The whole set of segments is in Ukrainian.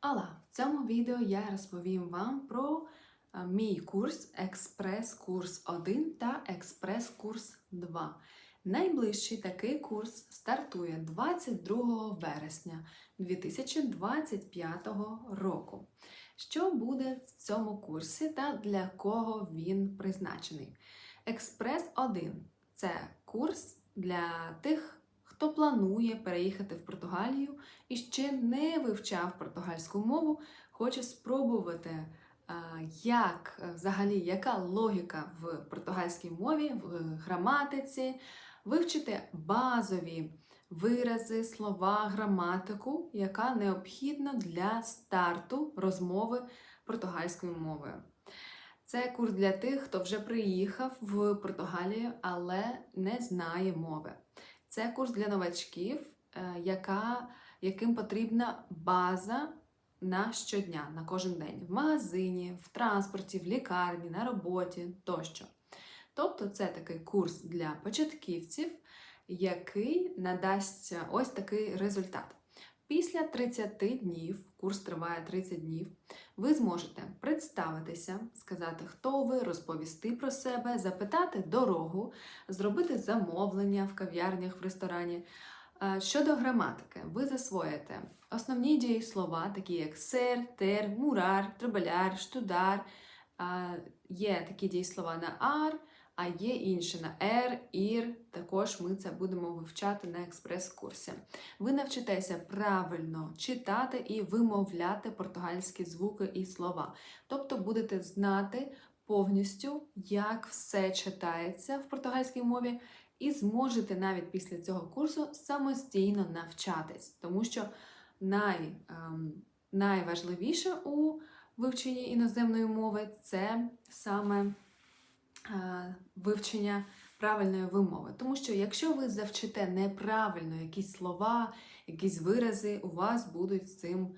Алла, в цьому відео я розповім вам про е, мій курс Експрес-курс 1 та Експрес-курс 2. Найближчий такий курс стартує 22 вересня 2025 року. Що буде в цьому курсі та для кого він призначений? Експрес 1 це курс для тих, хто планує переїхати в Португалію і ще не вивчав португальську мову, хоче спробувати, як е, взагалі яка логіка в португальській мові, в граматиці, вивчити базові вирази, слова, граматику, яка необхідна для старту розмови португальською мовою. Це курс для тих, хто вже приїхав в Португалію, але не знає мови. Це курс для новачків, е, яка, яким потрібна база на щодня, на кожен день в магазині, в транспорті, в лікарні, на роботі тощо. Тобто це такий курс для початківців, який надасть ось такий результат. Після 30 днів, курс триває 30 днів, ви зможете представитися, сказати, хто ви, розповісти про себе, запитати дорогу, зробити замовлення в кав'ярнях, в ресторані. Е, Щодо граматики, ви засвоїте основні дієслова, такі як сер, тер, мурар, требеляр, штудар. Е, Є такі дієслова на ар, а є інші на ер, ір. Також ми це будемо вивчати на експрес-курсі. Ви навчитеся правильно читати і вимовляти португальські звуки і слова. Тобто будете знати повністю, як все читається в португальській мові, і зможете навіть після цього курсу самостійно навчатись, тому що най, ем, найважливіше у вивченні іноземної мови це саме вивчення правильної вимови. Тому що якщо ви завчите неправильно якісь слова, якісь вирази, у вас будуть з цим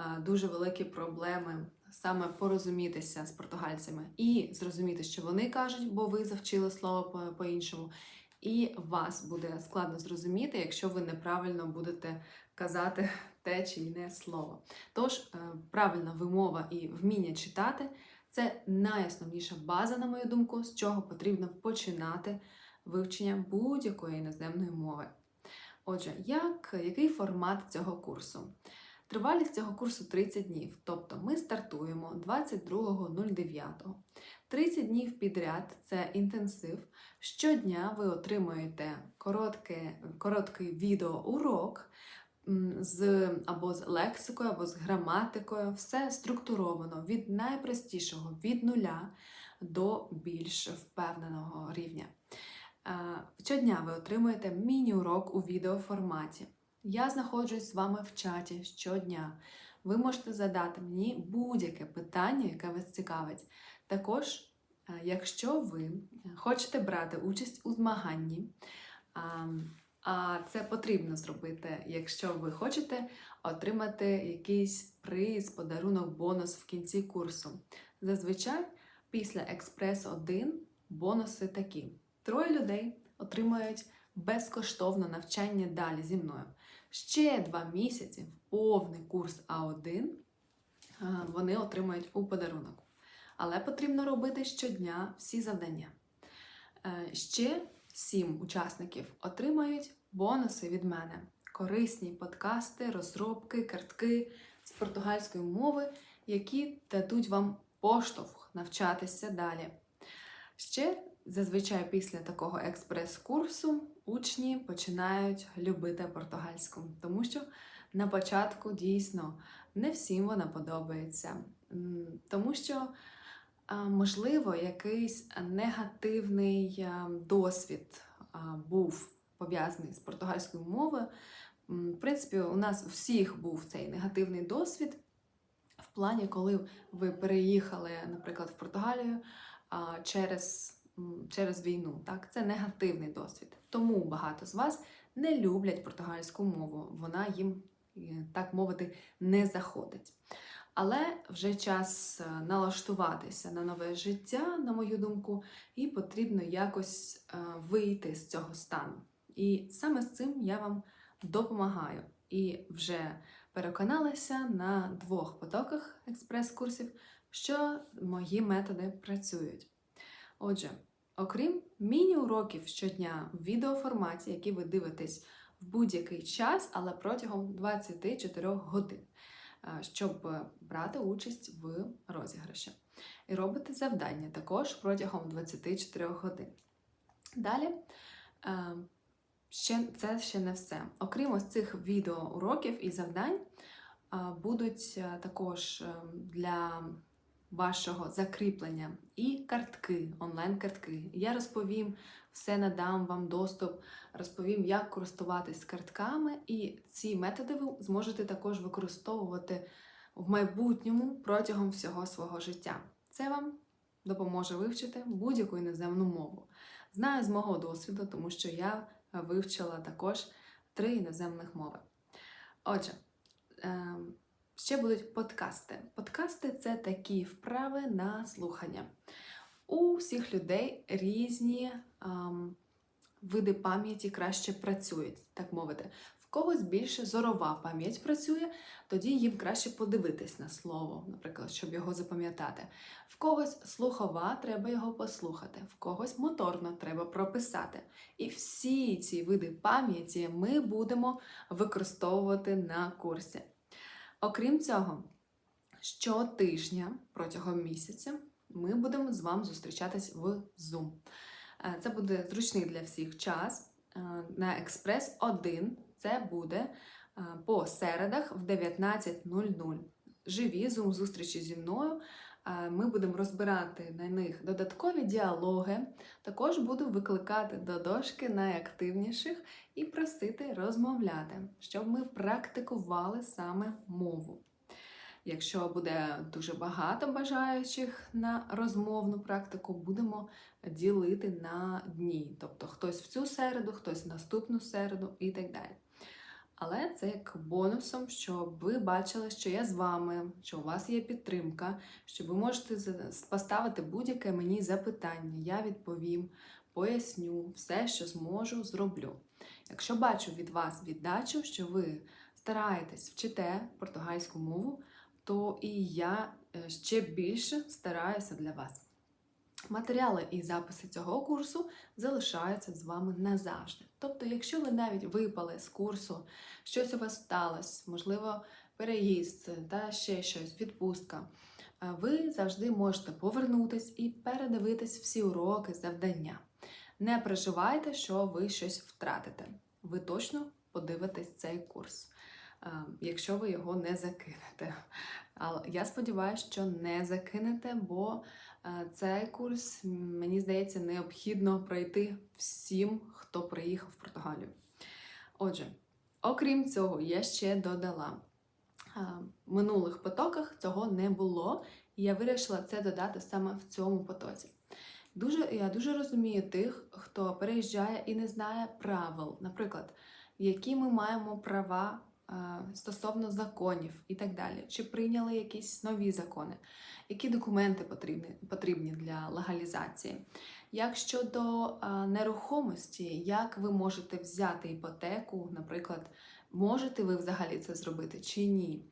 е, дуже великі проблеми. Саме порозумітися з португальцями і зрозуміти, що вони кажуть, бо ви завчили слово по- по-іншому. І вас буде складно зрозуміти, якщо ви неправильно будете казати те чи інше слово. Тож, е, правильна вимова і вміння читати це найосновніша база, на мою думку, з чого потрібно починати вивчення будь-якої іноземної мови. Отже, як, який формат цього курсу? Тривалість цього курсу 30 днів, тобто ми стартуємо 22.09. 30 днів підряд це інтенсив. Щодня ви отримуєте коротке, короткий відеоурок з або з лексикою, або з граматикою. Все структуровано від найпростішого, від нуля до більш впевненого рівня. Е, Щодня ви отримуєте міні-урок у відеоформаті. Я знаходжусь з вами в чаті щодня. Ви можете задати мені будь-яке питання, яке вас цікавить. Також, е, якщо ви хочете брати участь у змаганні, а, це потрібно зробити, якщо ви хочете отримати якийсь приз, подарунок, бонус в кінці курсу. Зазвичай після Експрес 1 бонуси такі: троє людей отримують безкоштовне навчання далі зі мною. Ще два місяці в повний курс А1 вони отримають у подарунок. Але потрібно робити щодня всі завдання. Е, Ще сім учасників отримають бонуси від мене: корисні подкасти, розробки, картки з португальської мови, які дадуть вам поштовх навчатися далі. Ще зазвичай після такого експрес-курсу учні починають любити португальську, тому що на початку дійсно не всім вона подобається, тому що можливо якийсь негативний досвід був пов'язаний з португальською мовою. В принципі, у нас у всіх був цей негативний досвід. В плані, коли ви переїхали, наприклад, в Португалію через, через війну. Так? Це негативний досвід. Тому багато з вас не люблять португальську мову. Вона їм, е, так мовити, не заходить. Але вже час е, налаштуватися на нове життя, на мою думку, і потрібно якось е, вийти з цього стану. І саме з цим я вам допомагаю. І вже переконалися на двох потоках експрес-курсів, що мої методи працюють. Отже, окрім міні-уроків щодня в відеоформаті, які ви дивитесь в будь-який час, але протягом 24 годин, е, щоб брати участь в розіграші. І робите завдання також протягом 24 годин. Далі, е, ще, це ще не все. Окрім ось цих відеоуроків і завдань, будуть е, також е, для вашого закріплення і картки, онлайн-картки. Я розповім все, надам вам доступ, розповім, як користуватись картками, і ці методи ви зможете також використовувати в майбутньому протягом всього свого життя. Це вам допоможе вивчити будь-яку іноземну мову. Знаю з мого досвіду, тому що я вивчила також три іноземних мови. Отже, ем, ще будуть подкасти. Подкасти це такі вправи на слухання. У всіх людей різні ем, види пам'яті краще працюють, так мовити. Когось більше зорова пам'ять працює, тоді їм краще подивитись на слово, наприклад, щоб його запам'ятати. В когось слухова, треба його послухати, в когось моторно треба прописати. І всі ці види пам'яті ми будемо використовувати на курсі. Окрім цього, щотижня протягом місяця ми будемо з вами зустрічатись в Zoom. Е, Це буде зручний для всіх час. Е, На експрес 1 це буде е, по середах в 19.00. Живі зустрічі зі мною. Е, Ми будемо розбирати на них додаткові діалоги. Також буду викликати до дошки найактивніших і просити розмовляти, щоб ми практикували саме мову. Якщо буде дуже багато бажаючих на розмовну практику, будемо ділити на дні. Тобто хтось в цю середу, хтось в наступну середу і так далі. Але це як бонусом, щоб ви бачили, що я з вами, що у вас є підтримка, що ви можете поставити будь-яке мені запитання. Я відповім, поясню все, що зможу, зроблю. Якщо бачу від вас віддачу, що ви стараєтесь вчите португальську мову, то і я е, ще більше стараюся для вас. Матеріали і записи цього курсу залишаються з вами назавжди. Тобто, якщо ви навіть випали з курсу, щось у вас сталося, можливо, переїзд та ще щось, відпустка, е, ви завжди можете повернутись і передивитись всі уроки, завдання. Не переживайте, що ви щось втратите. Ви точно подивитесь цей курс, е, якщо ви його не закинете. Але я сподіваюся, що не закинете, бо цей курс, мені здається, необхідно пройти всім, хто приїхав в Португалію. Отже, окрім цього, я ще додала. е, В минулих потоках цього не було, і я вирішила це додати саме в цьому потоці. Дуже, я дуже розумію тих, хто переїжджає і не знає правил, наприклад, які ми маємо права е, стосовно законів і так далі, чи прийняли якісь нові закони, які документи потрібні, потрібні для легалізації. Як щодо нерухомості, як ви можете взяти іпотеку, наприклад, можете ви взагалі це зробити чи ні?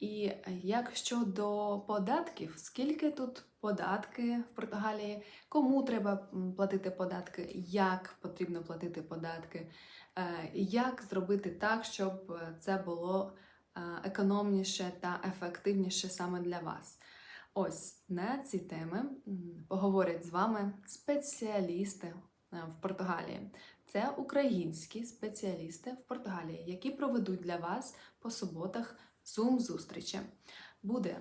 І як щодо податків, скільки тут податки в Португалії, кому треба платити податки, як потрібно платити податки, як зробити так, щоб е, це було е, економніше та ефективніше саме для вас. Ось на ці теми поговорять з вами спеціалісти е, в Португалії. Це українські спеціалісти в Португалії, які проведуть для вас по суботах Zoom зустрічі. Буде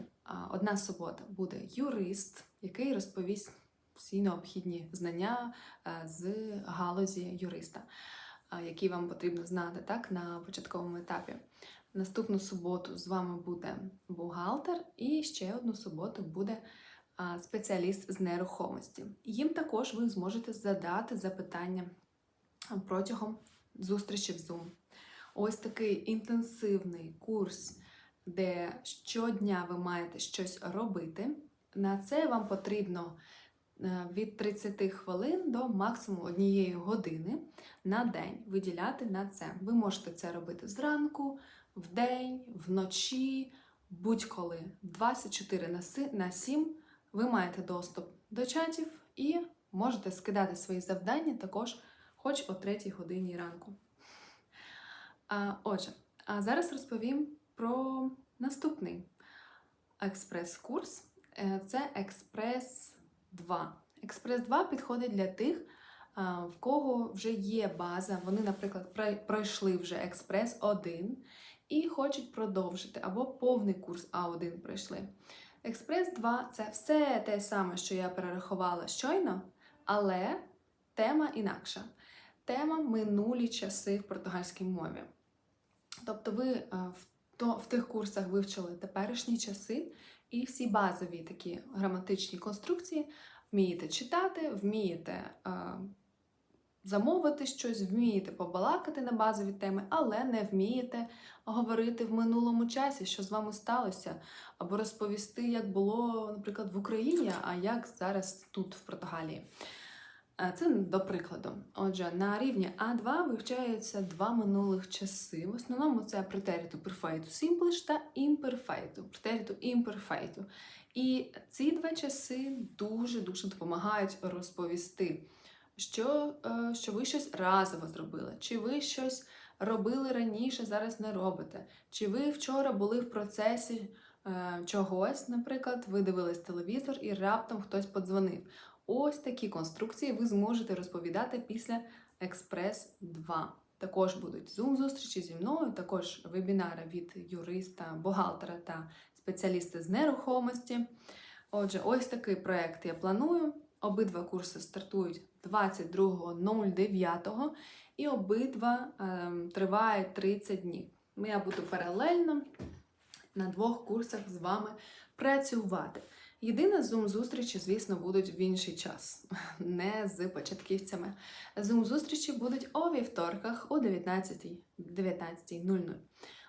одна субота, буде юрист, який розповість всі необхідні знання е, з галузі юриста, які вам потрібно знати так на початковому етапі. Наступну суботу з вами буде бухгалтер, і ще одну суботу буде спеціаліст з нерухомості. Їм також ви зможете задати запитання протягом зустрічі в Zoom. Ось такий інтенсивний курс, де щодня ви маєте щось робити. На це вам потрібно від 30 хвилин до максимум однієї години на день виділяти на це. Ви можете це робити зранку, вдень, вночі, будь-коли 24 на 7 ви маєте доступ до чатів і можете скидати свої завдання також хоч о 3 годині ранку. Отже, а зараз розповім про наступний експрес-курс. Е, Це Експрес 2. Експрес 2 підходить для тих, в кого вже є база. Вони, наприклад, пройшли вже Експрес 1 і хочуть продовжити, або повний курс А1 пройшли. Експрес 2 це все те саме, що я перерахувала щойно, але тема інакша. Тема минулі часи в португальській мові. Тобто ви в, то, в тих курсах вивчили теперішні часи і всі базові такі граматичні конструкції вмієте читати, вмієте е, замовити щось, вмієте побалакати на базові теми, але не вмієте говорити в минулому часі, що з вами сталося, або розповісти, як було, наприклад, в Україні, а як зараз тут, в Португалії. Е, Це до прикладу. Отже, на рівні А2 вивчаються два минулих часи. В основному це претериту перфейту simple та імперфейту, претериту імперфейту. І ці два часи дуже-дуже допомагають розповісти, що, е, що ви щось разово зробили, чи ви щось робили раніше, зараз не робите, чи ви вчора були в процесі е, чогось, наприклад, ви дивились телевізор і раптом хтось подзвонив. Ось такі конструкції ви зможете розповідати після Експрес 2. Також будуть зум-зустрічі зі мною, також вебінари від юриста, бухгалтера та спеціаліста з нерухомості. Отже, ось такий проект я планую. Обидва курси стартують 22.09 і обидва ем, тривають 30 днів. Я буду паралельно на двох курсах з вами працювати. Єдине зум-зустрічі, звісно, будуть в інший час, не з початківцями. Зум-зустрічі будуть о вівторках о 19.00. 19.00.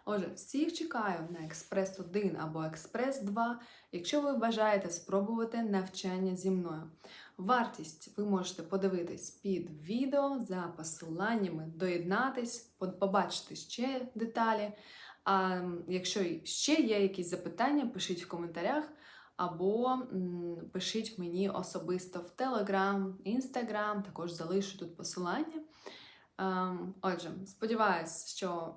Отже, всіх чекаю на Експрес 1 або Експрес 2, якщо ви бажаєте спробувати навчання зі мною. Вартість ви можете подивитись під відео за посиланнями, доєднатись, побачити ще деталі. А якщо ще є якісь запитання, пишіть в коментарях або пишіть мені особисто в Telegram, Instagram, також залишу тут посилання. Ем, Отже, сподіваюсь, що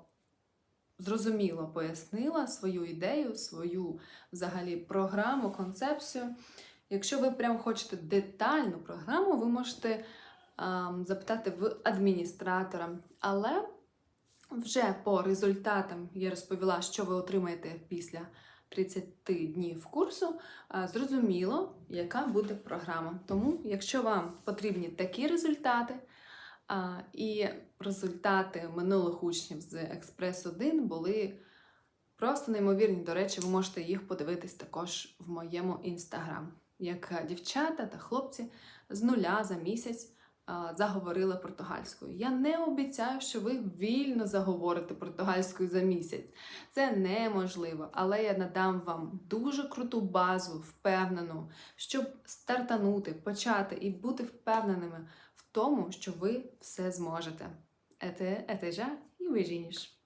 зрозуміло пояснила свою ідею, свою взагалі програму, концепцію. Якщо ви прям хочете детальну програму, ви можете ем, запитати в адміністратора. Але вже по результатам я розповіла, що ви отримаєте після 30 днів курсу. Зрозуміло, яка буде програма. Тому, якщо вам потрібні такі результати, і результати минулих учнів з Експрес 1 були просто неймовірні. До речі, ви можете їх подивитись також в моєму інстаграм. Як дівчата та хлопці з нуля за місяць а, заговорили португальською. Я не обіцяю, що ви вільно заговорите португальською за місяць. Це неможливо, але я надам вам дуже круту базу, впевнену, щоб стартанути, почати і бути впевненими в тому, що ви все зможете. Ете, ете жа і beijinhos.